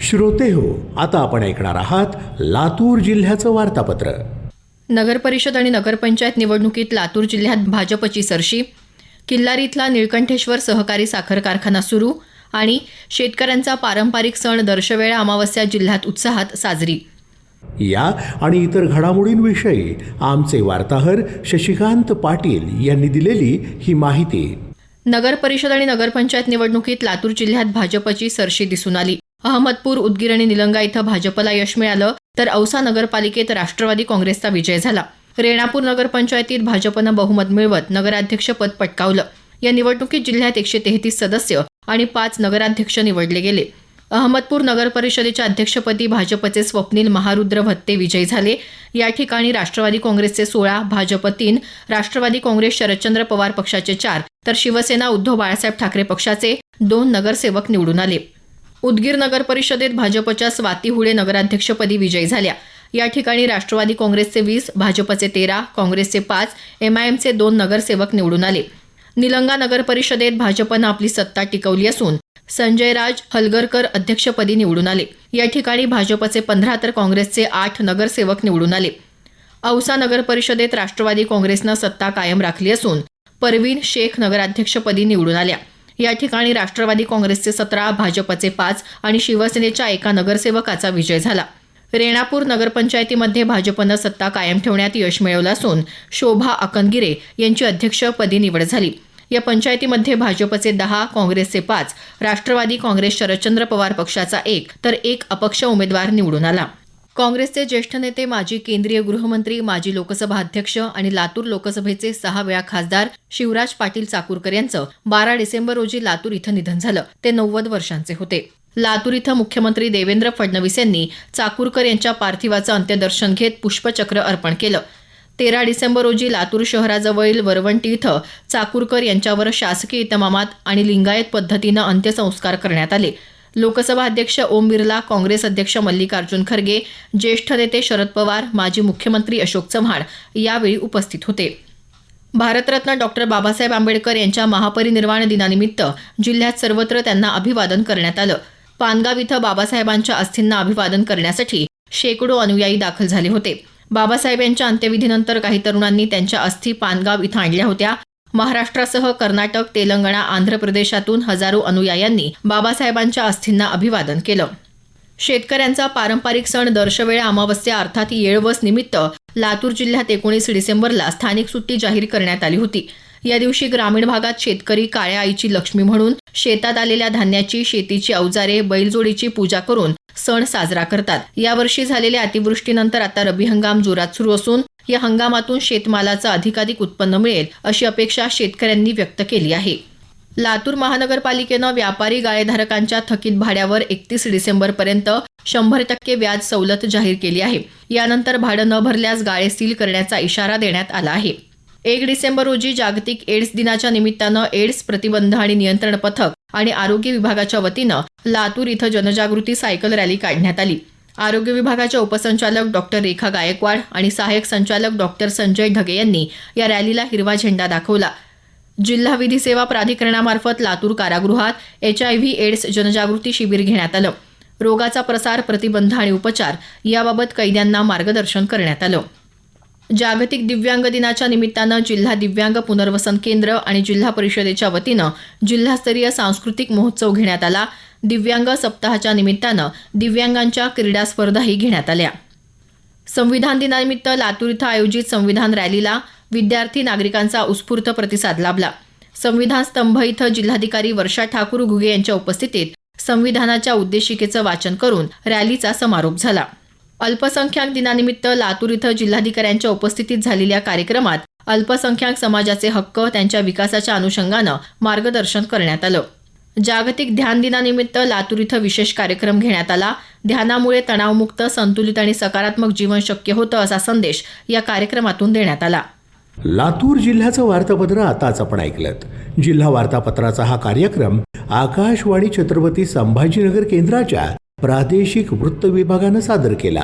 श्रोते हो आता आपण ऐकणार आहात लातूर जिल्ह्याचं वार्तापत्र. नगरपरिषद आणि नगरपंचायत निवडणुकीत लातूर जिल्ह्यात भाजपची सरशी. किल्लारी इथला निळकंठेश्वर सहकारी साखर कारखाना सुरू आणि शेतकऱ्यांचा पारंपरिक सण दर्शवेळा अमावस्या जिल्ह्यात उत्साहात साजरी. या आणि इतर घडामोडींविषयी आमचे वार्ताहर शशिकांत पाटील यांनी दिलेली ही माहिती. नगर परिषद आणि नगरपंचायत निवडणुकीत लातूर जिल्ह्यात भाजपची सरशी दिसून आली. अहमदपूर उदगीर आणि निलंगा इथं भाजपला यश मिळालं तर औसा नगरपालिकेत राष्ट्रवादी काँग्रेसचा विजय झाला. रेणापूर नगरपंचायतीत भाजपनं बहुमत मिळवत नगराध्यक्षपद पटकावलं. या निवडणुकीत जिल्ह्यात एकशे तेहतीस सदस्य आणि पाच नगराध्यक्ष निवडले गेले. अहमदपूर नगर परिषदेच्या अध्यक्षपदी भाजपचे स्वप्नील महारुद्र भत्ते विजयी झाले. या ठिकाणी राष्ट्रवादी काँग्रेसचे सोळा भाजप तीन राष्ट्रवादी काँग्रेस शरदचंद्र पवार पक्षाचे चार तर शिवसेना उद्धव बाळासाहेब ठाकरे पक्षाचे दोन नगरसेवक निवडून आले. उदगीर नगर परिषदेत भाजपच्या स्वाती हुळे नगराध्यक्षपदी विजयी झाल्या. या ठिकाणी राष्ट्रवादी काँग्रेसचे वीस भाजपचे तेरा काँग्रेसचे पाच एमआयएमचे दोन नगरसेवक निवडून आले. निलंगा नगर परिषदेत भाजपनं आपली सत्ता टिकवली असून संजय राज हलगरकर अध्यक्षपदी निवडून आले. या ठिकाणी भाजपचे पंधरा तर काँग्रेसचे आठ नगरसेवक निवडून आले. औसा नगर परिषदेत राष्ट्रवादी काँग्रेसनं सत्ता कायम राखली असून परवीन शेख नगराध्यक्षपदी निवडून आल्या. या ठिकाणी राष्ट्रवादी काँग्रेसचे सतरा भाजपचे पाच आणि शिवसेनेच्या एका नगरसेवकाचा विजय झाला. रेणापूर नगरपंचायतीमध्ये भाजपनं सत्ता कायम ठेवण्यात यश मिळवलं असून शोभा अकनगिरे यांची अध्यक्षपदी निवड झाली. या पंचायतीमध्ये भाजपचे दहा काँग्रेसचे पाच राष्ट्रवादी काँग्रेस शरदचंद्र पवार पक्षाचा एक तर एक अपक्ष उमेदवार निवडून आला. काँग्रेसचे ज्येष्ठ नेते माजी केंद्रीय गृहमंत्री माजी लोकसभा अध्यक्ष आणि लातूर लोकसभेचे सहा वेळा खासदार शिवराज पाटील चाकूरकर यांचं बारा डिसेंबर रोजी लातूर इथं निधन झालं. ते नव्वद वर्षांचे होते. लातूर इथं मुख्यमंत्री देवेंद्र फडणवीस यांनी चाकूरकर यांच्या पार्थिवाचं अंत्यदर्शन घेत पुष्पचक्र अर्पण केलं. तेरा डिसेंबर रोजी लातूर शहराजवळील वरवंटी इथं चाकूरकर यांच्यावर शासकीय इतमामात आणि लिंगायत पद्धतीनं अंत्यसंस्कार करण्यात आले. लोकसभा अध्यक्ष ओम बिर्ला काँग्रेस अध्यक्ष मल्लिकार्जुन खरगे ज्येष्ठ नेते शरद पवार माजी मुख्यमंत्री अशोक चव्हाण यावेळी उपस्थित होते. भारतरत्न डॉक्टर बाबासाहेब आंबेडकर यांच्या महापरिनिर्वाण दिनानिमित्त जिल्ह्यात सर्वत्र त्यांना अभिवादन करण्यात आलं. पानगाव इथं बाबासाहेबांच्या अस्थींना अभिवादन करण्यासाठी शेकडो अनुयायी दाखल झाले होते. बाबासाहेब यांच्या अंत्यविधीनंतर काही तरुणांनी त्यांच्या अस्थी पानगाव इथं आणल्या होत्या. महाराष्ट्रासह कर्नाटक तेलंगणा आंध्र प्रदेशातून हजारो अनुयायांनी बाबासाहेबांच्या अस्थींना अभिवादन केलं. शेतकऱ्यांचा पारंपरिक सण दर्शवेळा अमावस्या अर्थात येळवस निमित्त लातूर जिल्ह्यात एकोणीस डिसेंबरला स्थानिक सुट्टी जाहीर करण्यात आली होती. या दिवशी ग्रामीण भागात शेतकरी काळ्या आईची लक्ष्मी म्हणून शेतात आलेल्या धान्याची शेतीची अवजारे बैलजोडीची पूजा करून सण साजरा करतात. यावर्षी झालेल्या अतिवृष्टीनंतर आता रब्बी हंगाम जोरात सुरू असून या हंगामातून शेतमालाचं अधिकाधिक उत्पन्न मिळेल अशी अपेक्षा शेतकऱ्यांनी व्यक्त केली आहे. लातूर महानगरपालिकेनं व्यापारी गाळेधारकांच्या थकीत भाड्यावर एकतीस डिसेंबरपर्यंत शंभर टक्के व्याज सवलत जाहीर केली आहे. यानंतर भाडं न भरल्यास गाळे सील करण्याचा इशारा देण्यात आला आहे. एक डिसेंबर रोजी जागतिक एड्स दिनाच्या निमित्तानं एड्स प्रतिबंध आणि नियंत्रण पथक आणि आरोग्य विभागाच्या वतीनं लातूर इथं जनजागृती सायकल रॅली काढण्यात आली. आरोग्य विभागाच्या उपसंचालक डॉक्टर रेखा गायकवाड आणि सहाय्यक संचालक डॉक्टर संजय ढगे यांनी या रॅलीला हिरवा झेंडा दाखवला. जिल्हा विधी सेवा प्राधिकरणामार्फत लातूर कारागृहात एच आय व्ही एड्स जनजागृती शिबिर घेण्यात आलं. रोगाचा प्रसार प्रतिबंध आणि उपचार याबाबत कैद्यांना मार्गदर्शन करण्यात आलं. जागतिक दिव्यांग दिनाच्या निमित्तानं जिल्हा दिव्यांग पुनर्वसन केंद्र आणि जिल्हा परिषदेच्या वतीनं जिल्हास्तरीय सांस्कृतिक महोत्सव घेण्यात आला. दिव्यांग सप्ताहाच्या निमित्तानं दिव्यांगांच्या क्रीडा स्पर्धाही घेण्यात आल्या. संविधान दिनानिमित्त लातूर इथं आयोजित संविधान रॅलीला विद्यार्थी नागरिकांचा उत्स्फूर्त प्रतिसाद लाभला. संविधान स्तंभ इथं जिल्हाधिकारी वर्षा ठाकूर घुगे यांच्या उपस्थितीत संविधानाच्या उद्देशिकेचं वाचन करून रॅलीचा समारोप झाला. अल्पसंख्याक दिनानिमित्त लातूर इथं जिल्हाधिकाऱ्यांच्या उपस्थितीत झालेल्या कार्यक्रमात अल्पसंख्याक समाजाचे हक्क त्यांच्या विकासाच्या अनुषंगानं मार्गदर्शन करण्यात आलं. जागतिक ध्यान दिनानिमित्त लातूर इथं विशेष कार्यक्रम घेण्यात आला. ध्यानामुळे तणावमुक्त संतुलित आणि सकारात्मक जीवन शक्य होतं असा संदेश या कार्यक्रमातून देण्यात आला. लातूर जिल्ह्याचं वार्तापत्र आताच आपण ऐकलं जिल्हा वार्तापत्राचा हा कार्यक्रम आकाशवाणी छत्रपती संभाजीनगर केंद्राच्या प्रादेशिक वृत्त विभागानं सादर केला.